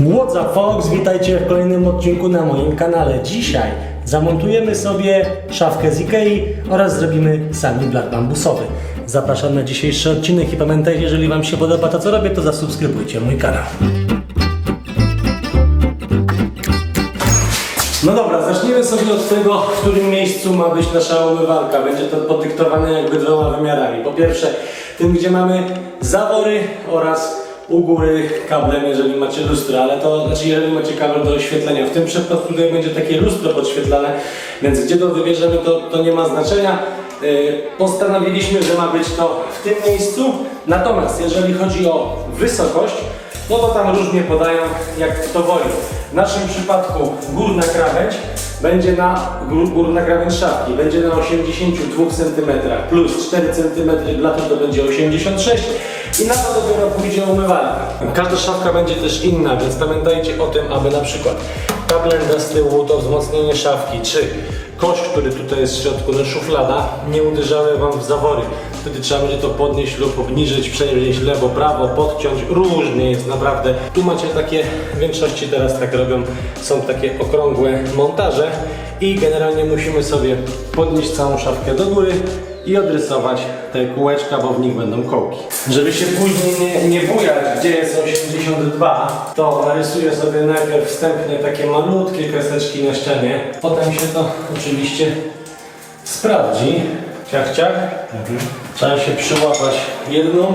Up folks, witajcie w kolejnym odcinku na moim kanale. Dzisiaj zamontujemy sobie szafkę z Ikei oraz zrobimy sami blat bambusowy. Zapraszam na dzisiejszy odcinek i pamiętajcie, jeżeli Wam się podoba to co robię, to zasubskrybujcie mój kanał. No dobra, zacznijmy sobie od tego, w którym miejscu ma być nasza umywalka. Będzie to podyktowane jakby dwoma wymiarami. Po pierwsze, tym gdzie mamy zawory oraz u góry kablem, jeżeli macie lustro, ale to znaczy jeżeli macie kabel do oświetlenia. W tym przypadku tutaj będzie takie lustro podświetlane, więc gdzie to wybierzemy to, to nie ma znaczenia. Yy, Postanowiliśmy, że ma być to w tym miejscu. Natomiast jeżeli chodzi o wysokość, no to tam różnie podają, jak kto woli. W naszym przypadku górna krawędź będzie na gór, górna krawędź szafki będzie na 82 cm plus 4 cm blatu to będzie 86 i na to dopiero pójdzie umywalka. Każda szafka będzie też inna, więc pamiętajcie o tym, aby na przykład kablenda z tyłu to wzmocnienie szafki, czy kość, który tutaj jest w środku, no szuflada, nie uderzały Wam w zawory. Wtedy trzeba będzie to podnieść lub obniżyć, przenieść lewo, prawo, podciąć. Różnie jest naprawdę. Tu macie takie, w większości teraz tak robią, są takie okrągłe montaże i generalnie musimy sobie podnieść całą szafkę do góry i odrysować te kółeczka, bo w nich będą kołki. Żeby się później nie, nie bujać, gdzie jest 82, to narysuję sobie najpierw wstępnie takie malutkie kreseczki na ścianie. Potem się to oczywiście sprawdzi. Ciach, ciach. Trzeba się przyłapać jedną.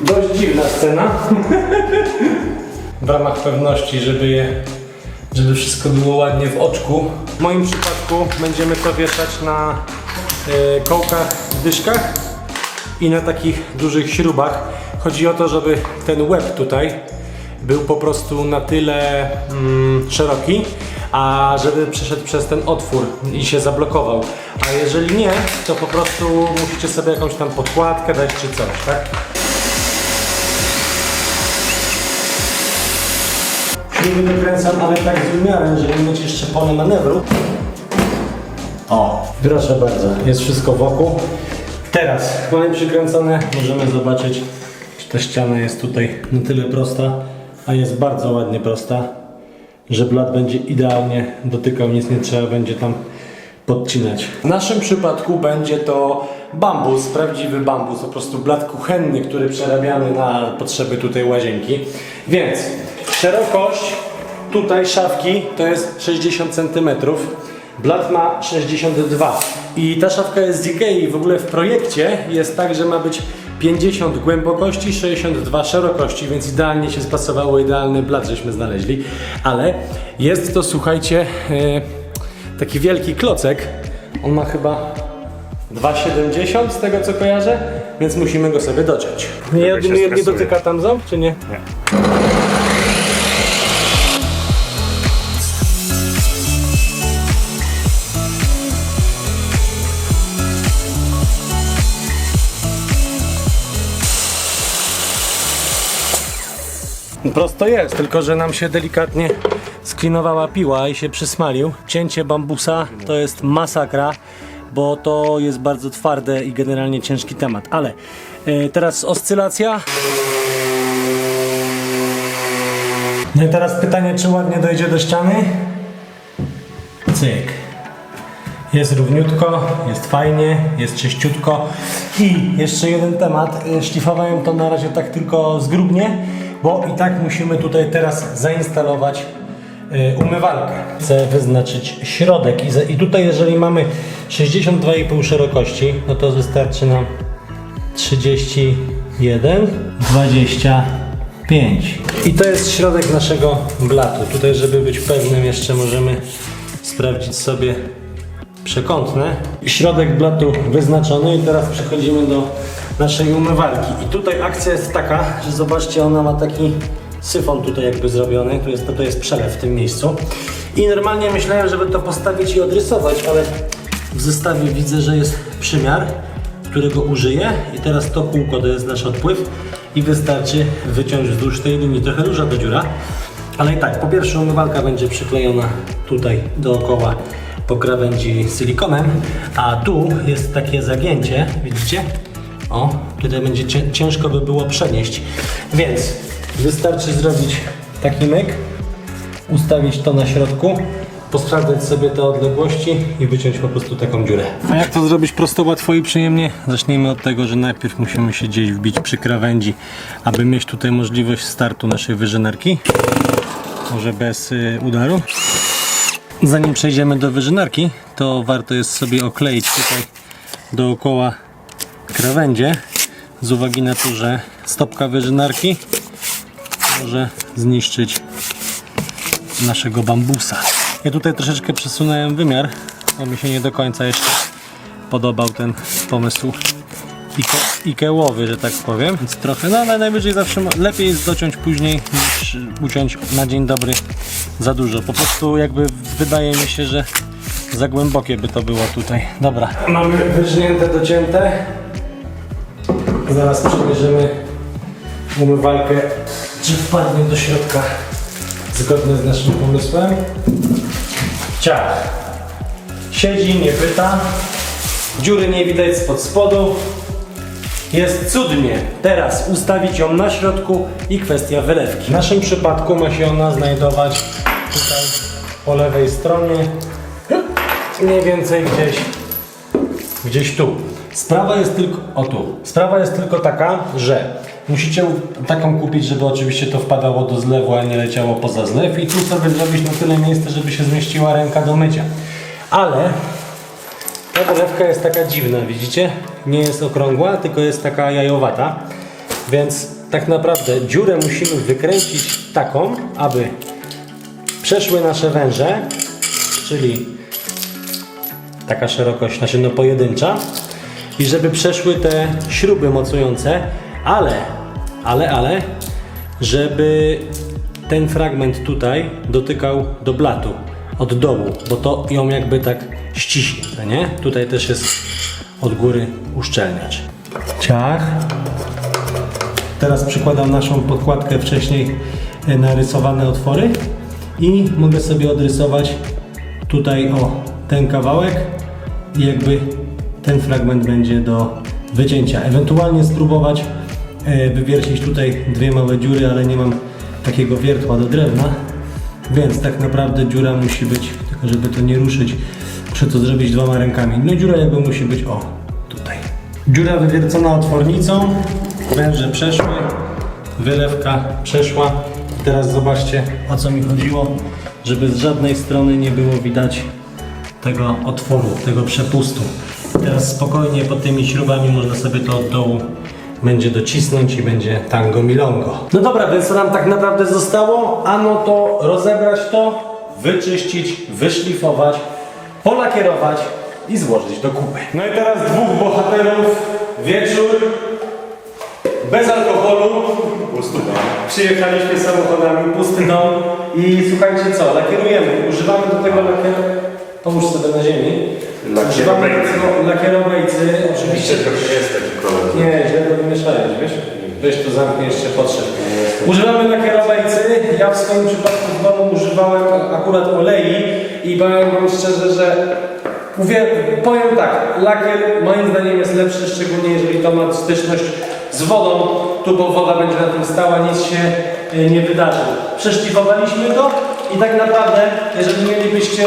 Dość dziwna scena. w ramach pewności, żeby je żeby wszystko było ładnie w oczku. W moim przypadku będziemy to wieszać na e, kołkach, dyszkach i na takich dużych śrubach. Chodzi o to, żeby ten łeb tutaj był po prostu na tyle mm, szeroki, a żeby przeszedł przez ten otwór i się zablokował. A jeżeli nie, to po prostu musicie sobie jakąś tam podkładkę dać czy coś, tak? Nie wykręcam, ale tak z umiarem, żeby mieć jeszcze pole manewru. O, proszę bardzo, jest wszystko wokół. Teraz mamy przykręcone, możemy zobaczyć, czy ta ściana jest tutaj na tyle prosta, a jest bardzo ładnie prosta, że blat będzie idealnie dotykał, nic nie trzeba będzie tam podcinać. W naszym przypadku będzie to bambus, prawdziwy bambus, po prostu blat kuchenny, który przerabiamy na potrzeby tutaj łazienki. Więc szerokość tutaj szafki to jest 60 cm. Blat ma 62 i ta szafka jest z Ikei. W ogóle w projekcie jest tak, że ma być 50 głębokości, 62 szerokości, więc idealnie się spasowało, idealny blat żeśmy znaleźli. Ale jest to, słuchajcie, e, taki wielki klocek. On ma chyba 2,70 z tego co kojarzę, więc musimy go sobie dociąć. Nie, nie, nie dotyka tam ząb, czy nie? Nie. Prosto jest, tylko że nam się delikatnie sklinowała piła i się przysmalił. Cięcie bambusa to jest masakra, bo to jest bardzo twarde i generalnie ciężki temat. Ale e, teraz oscylacja. No i teraz pytanie, czy ładnie dojdzie do ściany? Cyk. Jest równiutko, jest fajnie, jest czyściutko. I jeszcze jeden temat. Y, Szlifowałem to na razie tak tylko zgrubnie, bo i tak musimy tutaj teraz zainstalować y, umywalkę. Chcę wyznaczyć środek i, tutaj jeżeli mamy 62,5 szerokości, no to wystarczy nam 31, 25. I to jest środek naszego blatu. Tutaj, żeby być pewnym, jeszcze możemy sprawdzić sobie przekątne. Środek blatu wyznaczony i teraz przechodzimy do naszej umywalki. I tutaj akcja jest taka, że zobaczcie, ona ma taki syfon tutaj jakby zrobiony, tu jest, to jest przelew w tym miejscu. I normalnie myślałem, żeby to postawić i odrysować, ale w zestawie widzę, że jest przymiar, którego użyję i teraz to kółko to jest nasz odpływ i wystarczy wyciąć wzdłuż tej linii, trochę duża to dziura, ale i tak, po pierwsze umywalka będzie przyklejona tutaj dookoła po krawędzi silikonem, a tu jest takie zagięcie, widzicie? O, tutaj będzie cię- ciężko by było przenieść. Więc Wystarczy zrobić taki myk, ustawić to na środku, posprawdzać sobie te odległości i wyciąć po prostu taką dziurę. A jak to zrobić prosto, łatwo i przyjemnie? Zacznijmy od tego, że najpierw musimy się gdzieś wbić przy krawędzi, aby mieć tutaj możliwość startu naszej wyżynarki. Może bez y, udaru. Zanim przejdziemy do wyżynarki, to warto jest sobie okleić tutaj dookoła krawędzie z uwagi na to, że stopka wyżynarki może zniszczyć naszego bambusa. Ja tutaj troszeczkę przesunąłem wymiar, bo mi się nie do końca jeszcze podobał ten pomysł Ike- Ikełowy, że tak powiem. Więc trochę, no ale najwyżej zawsze lepiej jest dociąć później niż uciąć na dzień dobry za dużo. Po prostu jakby wydaje mi się, że za głębokie by to było tutaj. Dobra. Mamy wyżnięte, docięte. Zaraz przebierzemy umywalkę, czy wpadnie do środka zgodnie z naszym pomysłem. Ciach. Siedzi, nie pyta. Dziury nie widać spod spodu. Jest cudnie. Teraz ustawić ją na środku i kwestia wylewki. W naszym przypadku ma się ona znajdować tutaj po lewej stronie. Mniej więcej gdzieś gdzieś tu. Sprawa jest tylko, o tu. Sprawa jest tylko taka, że musicie taką kupić, żeby oczywiście to wpadało do zlewu, a nie leciało poza zlew i tu sobie zrobić na tyle miejsca, żeby się zmieściła ręka do mycia. Ale ta wylewka jest taka dziwna, widzicie? Nie jest okrągła, tylko jest taka jajowata. Więc tak naprawdę dziurę musimy wykręcić taką, aby przeszły nasze węże, czyli taka szerokość, znaczy no pojedyncza i żeby przeszły te śruby mocujące, ale, ale, ale, żeby ten fragment tutaj dotykał do blatu od dołu, bo to ją jakby tak ściśnie, nie? Tutaj też jest od góry uszczelniacz. Ciach. Teraz przykładam naszą podkładkę wcześniej e, narysowane otwory i mogę sobie odrysować tutaj o ten kawałek i jakby ten fragment będzie do wycięcia. Ewentualnie spróbować e, wywiercić tutaj dwie małe dziury, ale nie mam takiego wiertła do drewna, więc tak naprawdę dziura musi być, tylko żeby to nie ruszyć, muszę to zrobić dwoma rękami. No dziura jakby musi być o tutaj. Dziura wywiercona otwornicą, węże przeszły, wylewka przeszła. Teraz zobaczcie o co mi chodziło, żeby z żadnej strony nie było widać tego otworu, tego przepustu. Teraz spokojnie pod tymi śrubami można sobie to od dołu będzie docisnąć i będzie tango milongo. No dobra, więc co nam tak naprawdę zostało? Ano to rozebrać to, wyczyścić, wyszlifować, polakierować i złożyć do kupy. No i teraz dwóch bohaterów, wieczór, bez alkoholu. Pusty dom. Przyjechaliśmy samochodami, pusty dom i słuchajcie co, lakierujemy. Używamy do tego lakieru. Pomóż sobie na ziemi. Używamy do tego lakierobejcy, oczywiście. jest taki kolor. Nie, źle to wymieszałeś, wiesz? Weź to zamknij jeszcze podszedł. Używamy lakierobejcy. Ja w swoim przypadku w domu używałem akurat olei i powiem wam szczerze, że mówię, powiem tak, lakier moim zdaniem jest lepszy, szczególnie jeżeli to ma styczność z wodą, tu bo woda będzie na tym stała, nic się y, nie wydarzy. Przeszlifowaliśmy to i tak naprawdę, jeżeli mielibyście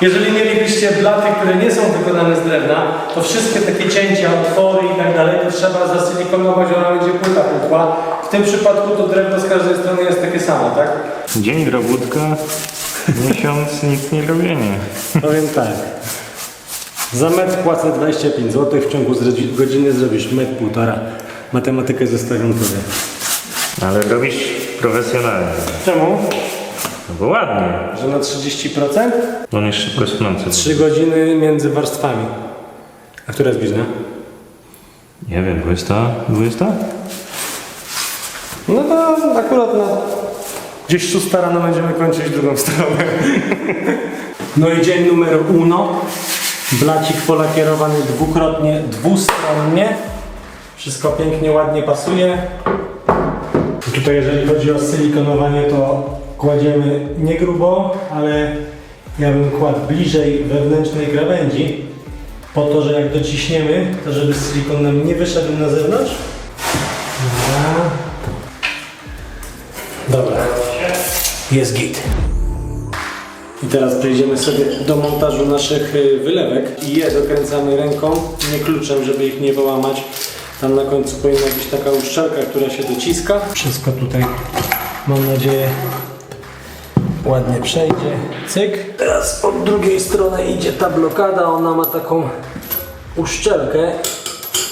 jeżeli mielibyście blaty, które nie są wykonane z drewna, to wszystkie takie cięcia, otwory i tak dalej, to trzeba zasilikonować, ona będzie płyta pukła. W tym przypadku to drewno z każdej strony jest takie samo, tak? Dzień robótka, miesiąc nic nie robienie. Powiem tak. Za metr płacę 25 zł, w ciągu z godziny zrobisz metr półtora. Matematykę zostawiam tobie. Ale robisz profesjonalnie. Czemu? No bo ładnie. Że na 30%? On jest szybko snący. 3 godziny między warstwami. A która jest godzina? Nie wiem, 20? 20? No to akurat na... Gdzieś 6 rano będziemy kończyć drugą stronę. No i dzień numer uno. Blacik polakierowany dwukrotnie, dwustronnie. Wszystko pięknie, ładnie pasuje. Tutaj jeżeli chodzi o silikonowanie, to kładziemy nie grubo, ale ja bym kładł bliżej wewnętrznej krawędzi, po to, że jak dociśniemy, to żeby silikon nam nie wyszedł na zewnątrz. Dobra. Jest git. I teraz przejdziemy sobie do montażu naszych y, wylewek i je dokręcamy ręką, nie kluczem, żeby ich nie wyłamać. Tam na końcu powinna być taka uszczelka, która się dociska. Wszystko tutaj, mam nadzieję, ładnie przejdzie. Cyk. Teraz od drugiej strony idzie ta blokada, ona ma taką uszczelkę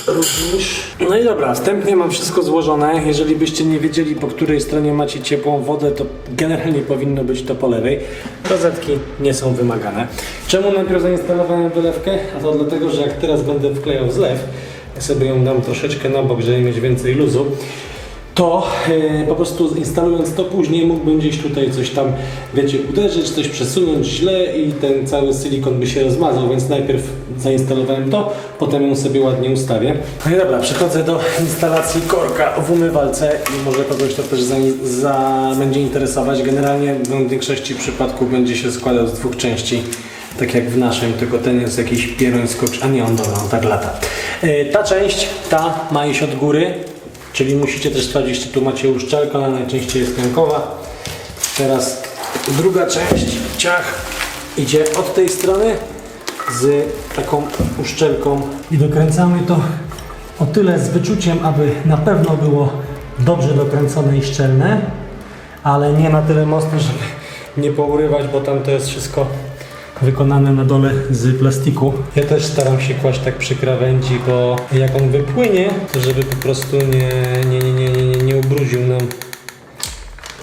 również. No i dobra, wstępnie mam wszystko złożone. Jeżeli byście nie wiedzieli, po której stronie macie ciepłą wodę, to generalnie powinno być to po lewej. Rozetki nie są wymagane. Czemu najpierw zainstalowałem wylewkę? A to dlatego, że jak teraz będę wklejał zlew, ja sobie ją dam troszeczkę na bok, żeby mieć więcej luzu, to e, po prostu instalując to później mógłbym gdzieś tutaj coś tam, wiecie, uderzyć, coś przesunąć źle i ten cały silikon by się rozmazał, więc najpierw zainstalowałem to, potem ją sobie ładnie ustawię. No i dobra, przechodzę do instalacji korka w umywalce i może kogoś to też za, za, będzie interesować. Generalnie w większości przypadków będzie się składał z dwóch części. Tak jak w naszym, tylko ten jest jakiś pierońsko, a nie on, dobra, on tak lata. E, Ta część, ta ma iść od góry, Czyli musicie też sprawdzić, czy tu macie uszczelkę, ona najczęściej jest piankowa. Teraz druga część, ciach, idzie od tej strony z taką uszczelką i dokręcamy to o tyle z wyczuciem, aby na pewno było dobrze dokręcone i szczelne, ale nie na tyle mocno, żeby nie pourywać, bo tam to jest wszystko wykonane na dole z plastiku. Ja też staram się kłaść tak przy krawędzi, bo jak on wypłynie, to żeby po prostu nie, nie, nie, nie, nie, nie ubrudził nam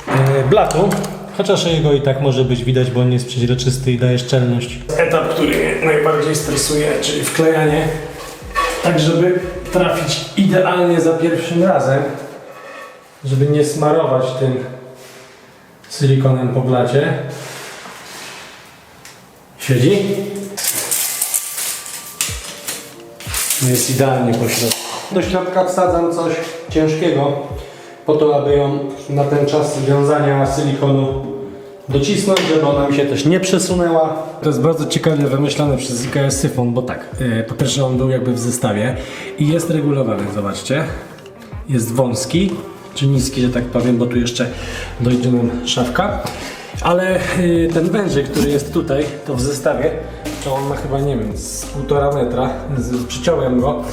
e, blatu. Chociaż jego i tak może być widać, bo on jest przeźroczysty i daje szczelność. Etap, który mnie najbardziej stresuje, czyli wklejanie, tak żeby trafić idealnie za pierwszym razem, żeby nie smarować tym silikonem po blacie. Siedzi? No jest idealnie po środku. Do środka wsadzam coś ciężkiego, po to, aby ją na ten czas wiązania silikonu docisnąć, żeby ona mi się też nie przesunęła. To jest bardzo ciekawie wymyślone przez IKS Syfon, bo tak, yy, po pierwsze on był jakby w zestawie i jest regulowany, zobaczcie. Jest wąski, czy niski, że tak powiem, bo tu jeszcze dojdzie nam szafka. Ale y, ten wężyk, który jest tutaj, to w zestawie, to on ma chyba, nie wiem, z półtora metra. Z, przyciąłem go.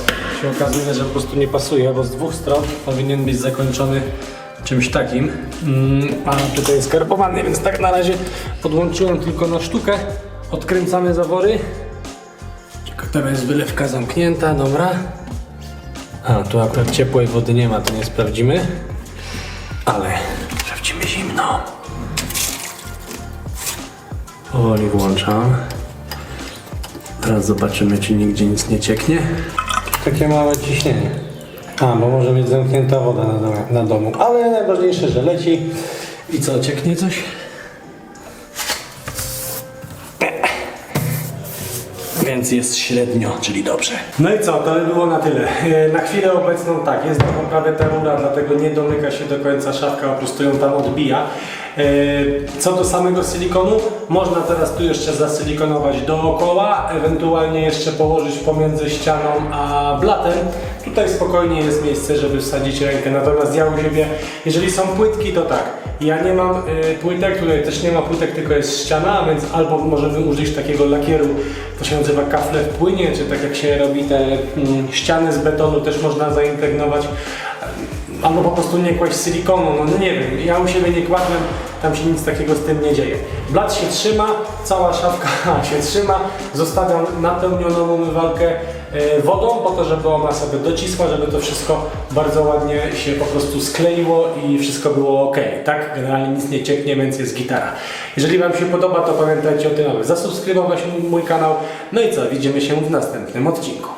Się okazuje, że po prostu nie pasuje, bo z dwóch stron powinien być zakończony czymś takim. Mm, a tutaj jest karbowany, więc tak na razie podłączyłem tylko na sztukę. Odkręcamy zawory. Tylko teraz jest wylewka zamknięta, dobra. A, tu akurat ciepłej wody nie ma, to nie sprawdzimy. Ale Powoli włączam. Teraz zobaczymy, czy nigdzie nic nie cieknie. Takie małe ciśnienie. A, bo może być zamknięta woda na, na domu. Ale najważniejsze, że leci. I co, cieknie coś? Więc jest średnio, czyli dobrze. No i co, to by było na tyle. E, Na chwilę obecną tak, jest do poprawy ta rura, dlatego nie domyka się do końca szafka, po prostu ją tam odbija. E, Co do samego silikonu, można teraz tu jeszcze zasylikonować dookoła, ewentualnie jeszcze położyć pomiędzy ścianą a blatem. Tutaj spokojnie jest miejsce, żeby wsadzić rękę, natomiast ja u siebie, jeżeli są płytki, to tak. Ja nie mam y, płytek, tutaj też nie ma płytek, tylko jest ściana, więc albo możemy użyć takiego lakieru, to się nazywa kafle w płynie, czy tak jak się robi te mm, ściany z betonu, też można zaimpregnować. Albo po prostu nie kłaść silikonu, no nie wiem, ja u siebie nie kładłem, tam się nic takiego z tym nie dzieje. Blat się trzyma, cała szafka się trzyma, zostawiam napełnioną umywalkę e, wodą po to, żeby ona sobie docisła, żeby to wszystko bardzo ładnie się po prostu skleiło i wszystko było ok, tak? Generalnie nic nie cieknie, więc jest gitara. Jeżeli Wam się podoba, to pamiętajcie o tym, aby zasubskrybować mój kanał. No i co, widzimy się w następnym odcinku.